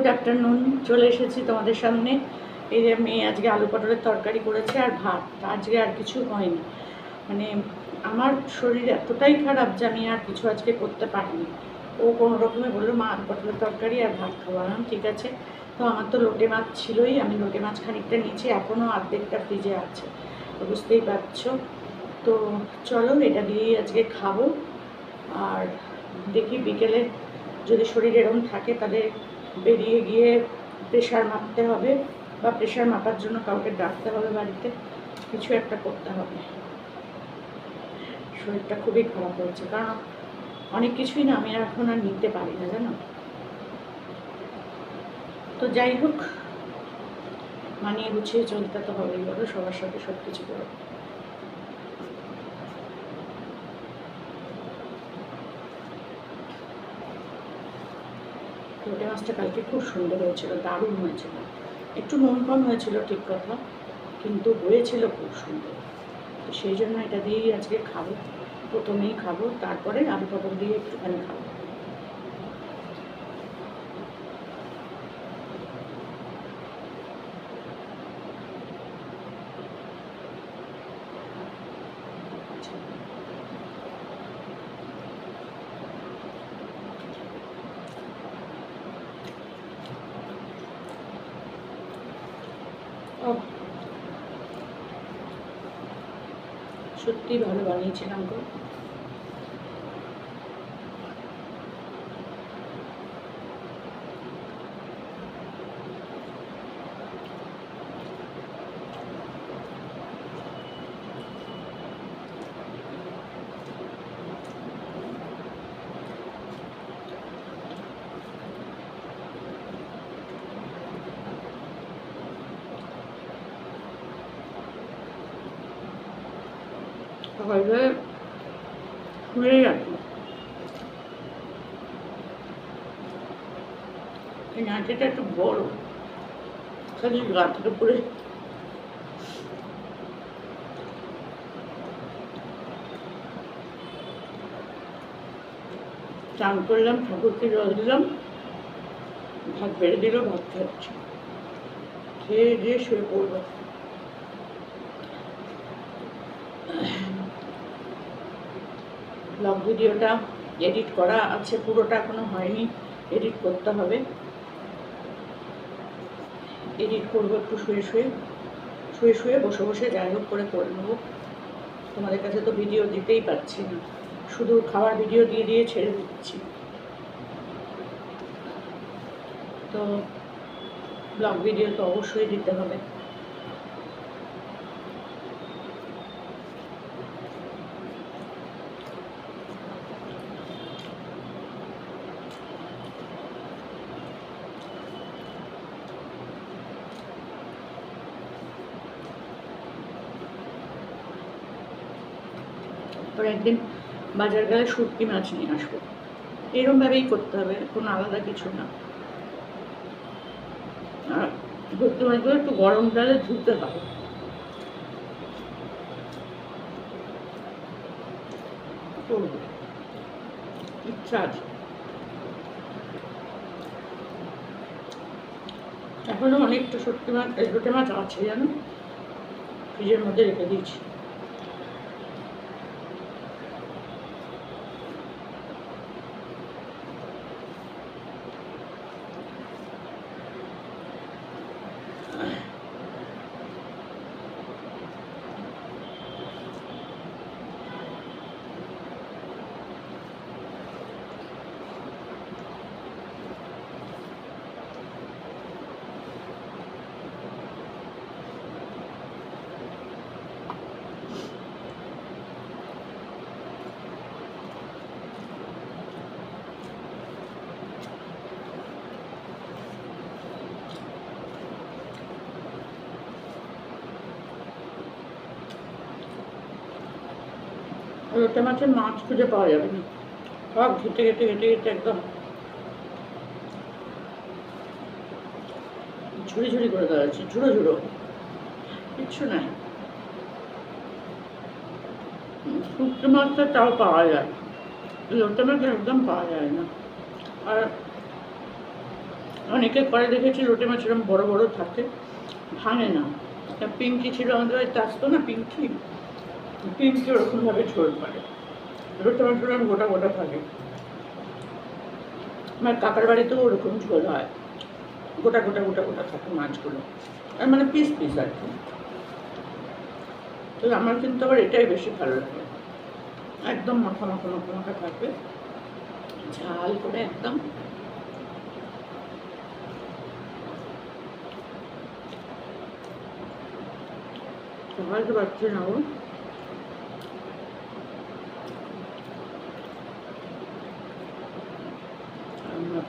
Good afternoon, চলে এসেছি তোমাদের সামনে। এই যে মেয়ে আজকে আলু পটলের তরকারি করেছে আর ভাত আজকে আর কিছু হয়নি। মানে আমার শরীর এতটাই খারাপ যে আমি আর কিছু আজকে করতে পারিনি। ও কোনো রকমে বলল, মা, আলু পটলের তরকারি আর ভাত খাওয়ালাম ঠিক আছে। তো আমার তো লোটে মাছ ছিলই, আমি লোটে মাছ খানিকটা নিয়েছি, এখনও অর্ধেকটা ফ্রিজে আছে। তো বুঝতেই পারছ। তো চলো, এটা দিয়েই আজকে খাব। আর দেখি বিকেলে যদি শরীর এরকম থাকে, তাহলে বেরিয়ে গিয়ে প্রেশার মাপতে হবে বা প্রেশার মাপার জন্য কাউকে ডাকতে হবে বাড়িতে, কিছু একটা করতে হবে। শরীরটা খুবই খারাপ হয়েছে, কারণ অনেক কিছুই না আমি এখন আর নিতে পারি না, জানো? তো যাই হোক, মানিয়ে গুছিয়ে চলতে তো হবেই বলো, সবার সাথে সব কিছু করে। লোটে মাছটা কালকে, খুব সুন্দর হয়েছিল, দারুণ হয়েছিল। একটু নুন কম হয়েছিল, ঠিক কথা, কিন্তু হয়েছিল খুব সুন্দর। তো সেই জন্য এটা দিয়েই আজকে খাব, প্রথমেই খাব, তারপরে আলু পটল দিয়ে একটুখানি খাব ও সত্যি ভালো বানিয়েছিলাম গো একটু বড়। খালি গা থেকে পড়ে চান করলাম, ঠাকুরকে জল দিলাম। ভাত বেড়ে দিল, ভাত খাচ্ছি। খেয়ে দিয়ে শুয়ে পড়ব ব্লগ ভিডিওটা এডিট করা আছে, পুরোটা এখনও হয়নি এডিট করতে হবে। এডিট করব একটু শুয়ে শুয়ে শুয়ে শুয়ে বসে বসে যাই হোক করে করে নেব। তোমাদের কাছে তো ভিডিও দিতেই পারছি না। শুধু খাওয়ার ভিডিও দিয়ে দিয়ে ছেড়ে দিচ্ছি। তো ব্লগ ভিডিও তো অবশ্যই দিতে হবে। তারপর একদিন বাজার গেলে শুটকি মাছ নিয়ে আসব। এরমভাবেই করতে হবে, কোনো আলাদা কিছু না। আর মাছগুলো একটু গরম জলে ধুতে হবে। করব। ইচ্ছা আছে। এখনও অনেকটা সত্যি মাছ লোটে মাছ আছে জানো? ফ্রিজের মধ্যে রেখে দিয়েছি। লোটে মাছের মাছ খুঁজে পাওয়া যাবে না। সব ঘেটে ঘেটে ঘেটে ঘেটে একদম ঝুড়ি ঝুড়ি করে হয়েছে, ঝুড়ো ঝুড়ো। কিচ্ছু নাই। শুক্তো মাছটা তাও পাওয়া যায়। লোটে মাছ একদম পাওয়া যায় না। আর অনেকে করে দেখেছি লোটে মাছ এরকম বড় বড় থাকে, ভাঙে না। পিঙ্কি ছিল আমাদের বাড়িতে, আসতো না পিঙ্কি? পিঙ্কি ওরকমভাবে ঝোল লোটে মাছ ওরকম গোটা গোটা থাকে আমার কাকার বাড়িতেও ওরকম ঝোল হয়। গোটা গোটা গোটা গোটা থাকে মাছগুলো। আর মানে পিস পিস আর কি। তো আমার কিন্তু আবার এটাই বেশি ভালো লাগে। একদম মাখা মাখা মাখা মাখা থাকবে। ঝাল করে একদম। তো পাচ্ছি না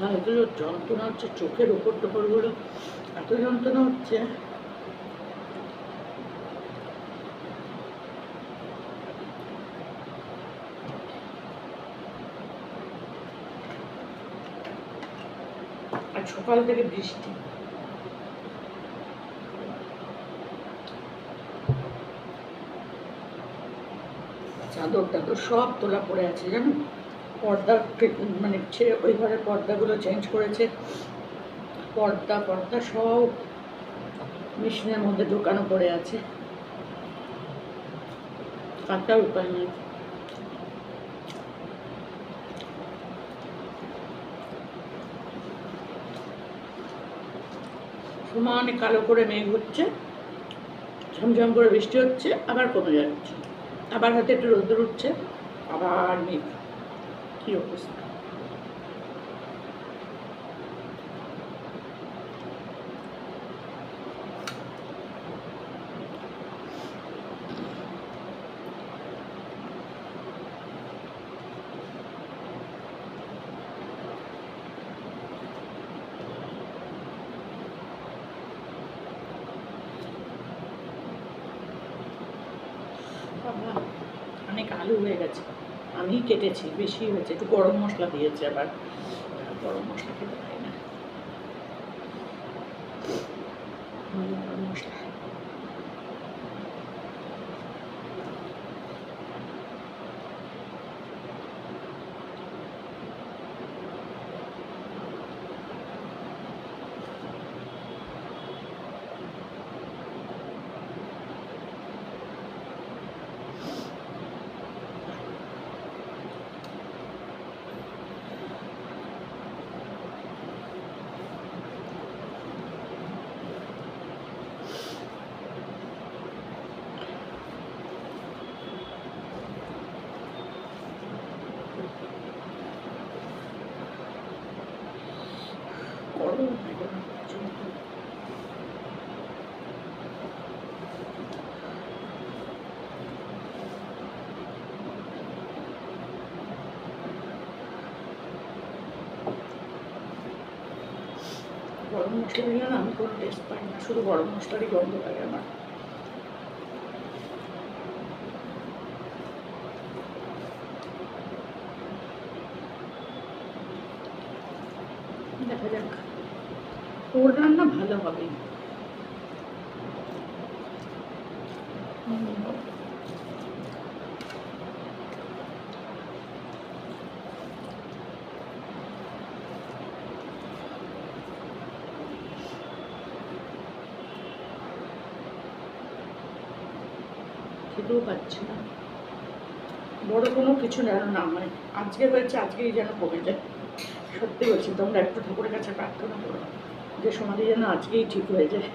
মাথা এগুলো যন্ত্রণা হচ্ছে, চোখের ওপর টোপরগুলো, এত যন্ত্রণা হচ্ছে। আর সকাল থেকে বৃষ্টি। চাদর টাদর সব তোলা পড়ে আছে, জানো? পর্দা মানে ছেড়ে ওই ঘরের পর্দাগুলো চেঞ্জ করেছে। পর্দা পর্দা সব মেশিনের মধ্যে ঢোকানো পড়ে আছে। কাটার উপায় নেই। সমানে কালো করে মেঘ হচ্ছে, ঝমঝম করে বৃষ্টি হচ্ছে, আবার কমে যাচ্ছে। আবার হাতে একটু রোদ্দুর উঠছে, আবার মেঘ। কি অবস্থা? অনেক আলু হয়ে গেছে। আমি কেটেছি বেশি হয়েছে। একটু গরম মশলা দিয়েছে আবার। গরম মশলা খেতে পারি না হুম, গরম মশলা গরম হয়ে গেল প্রচণ্ড। গরম মশলা দিলে না আমি কোনো টেস্ট পাই না শুধু গরম মশলারই গন্ধ লাগে আমার দেখা যাক ওর রান্না ভালো হবে হুম। খেতেও পাচ্ছি না। বড় কোনো কিছু যেন না মানে আজকে হয়েছে, আজকেই যেন কমে যায়। সত্যি বলছি, তোমরা একটু ঠাকুরের কাছে প্রার্থনা করো। যে সমাধি যেন আজকেই ঠিক হয়ে যায়।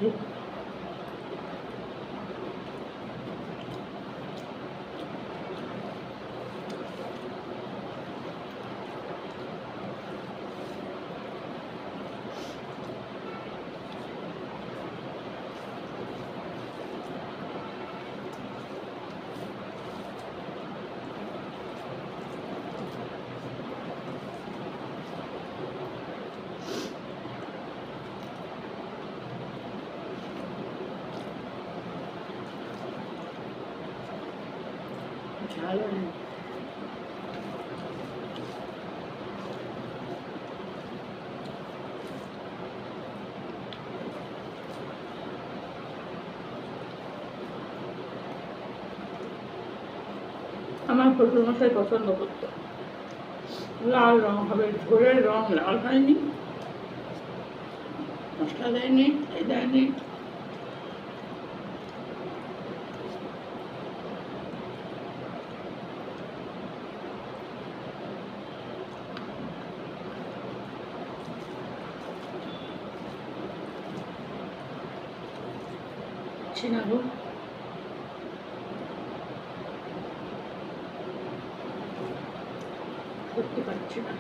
ঝালও নেই আমার শ্বশুর মশাই পছন্দ করতো। লাল রং হবে ঝোলের রং লাল হয়নি। মশলা দেয়নি এই দেয়নি। চিনাবো করতে পারছি না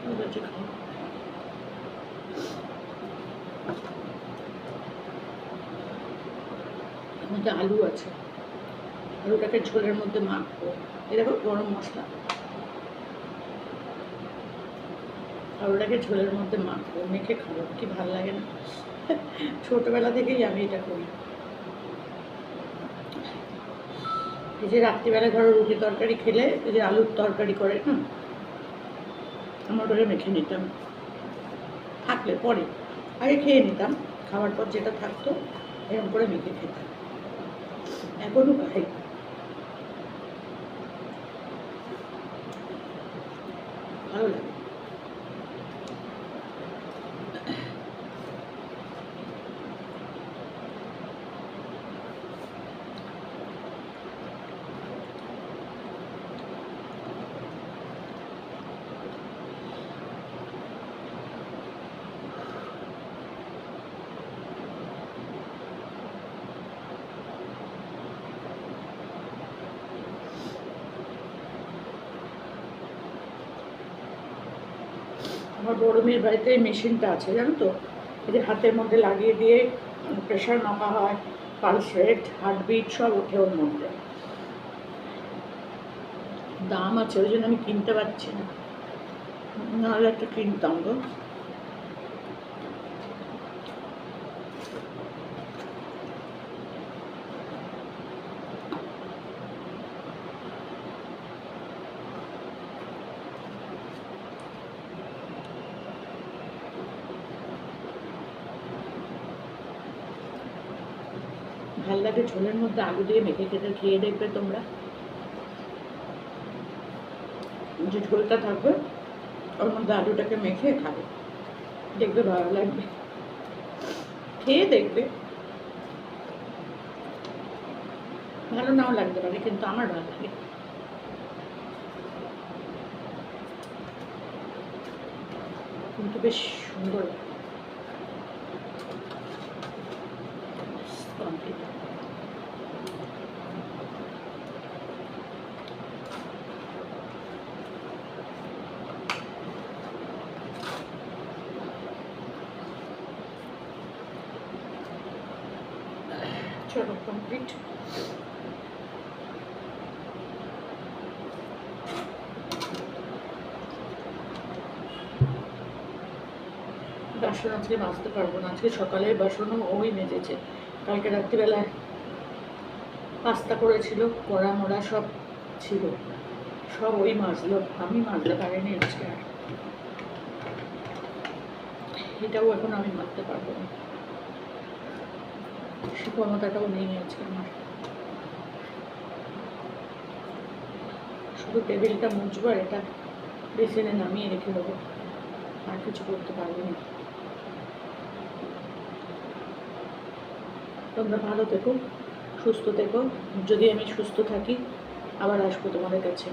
ঠিক আছে, খাও। এর মধ্যে আলু আছে। আলুটাকে ঝোলের মধ্যে মাখবো। এরকম গরম মশলা। আলুটাকে ঝোলের মধ্যে মাখবো, মেখে খাব। কি ভালো লাগে না? ছোটবেলা থেকেই আমি এটা করি। এই যে রাত্রিবেলা ধরো রুটি তরকারি খেলে, এই যে আলুর তরকারি করে না আমার ওটাকে মেখে নিতাম। থাকলে পরে। আগে খেয়ে নিতাম। খাওয়ার পর যেটা থাকতো এরকম করে মেখে খেতাম। এখনও খাই ভালো লাগে। আমার বড় মেয়ের বাড়িতে মেশিনটা আছে, জানো তো? এদের হাতের মধ্যে লাগিয়ে দিয়ে প্রেশার মাপা হয় পালস রেট হার্টবিট সব ওঠে ওর মধ্যে। দাম আছে, ওই জন্য আমি কিনতে পারছি না। নাহলে একটু কিনতাম গো। ভালো লাগে ঝোলের মধ্যে আলু দিয়ে মেখে খেতে খেয়ে দেখবে তোমরা। যে ঝোলটা থাকবে, ওর মধ্যে আলুটাকে মেখে খাবে। দেখবে ভালো লাগবে। খেয়ে দেখবে। ভালো নাও লাগতে পারে, কিন্তু আমার ভালো লাগে। কিন্তু বেশ সুন্দর। লাগে কমপ্লিট চলো কমপ্লিট বাসন আজকে মাজতে পারব না। আজকে সকালে বাসনও ওই মেজেছে। কালকে রাত্রিবেলায় পাস্তা করেছিল, কড়া, মড়া সব ছিল। সব ওই মাজলো। আমি মাজতে পারিনি আজকে আর। এটাও এখন আমি মারতে পারব না। ক্ষমতাটাও নেই আজকে আমার। শুধু টেবিলটা মুছবো এটা বেসিনে নামিয়ে রেখে দেবো। আর কিছু করতে পারব না। তোমরা ভালো থেকো, সুস্থ থেকো। যদি আমি সুস্থ থাকি, আবার আসব তোমাদের কাছে।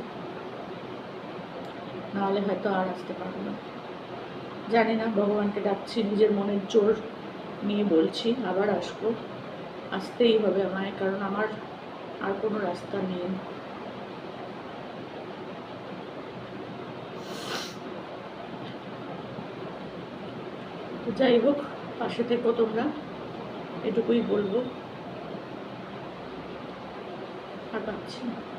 নাহলে হয়তো আর আসতে পারব না। জানি না, ভগবানকে ডাকছি, নিজের মনের জোর নিয়ে বলছি, আবার আসব। আসতেই হবে আমায়, কারণ আমার আর কোনো রাস্তা নেই। যাই হোক, পাশে থেকে তোমরা, এটুকুই বলব। আর পাচ্ছি না।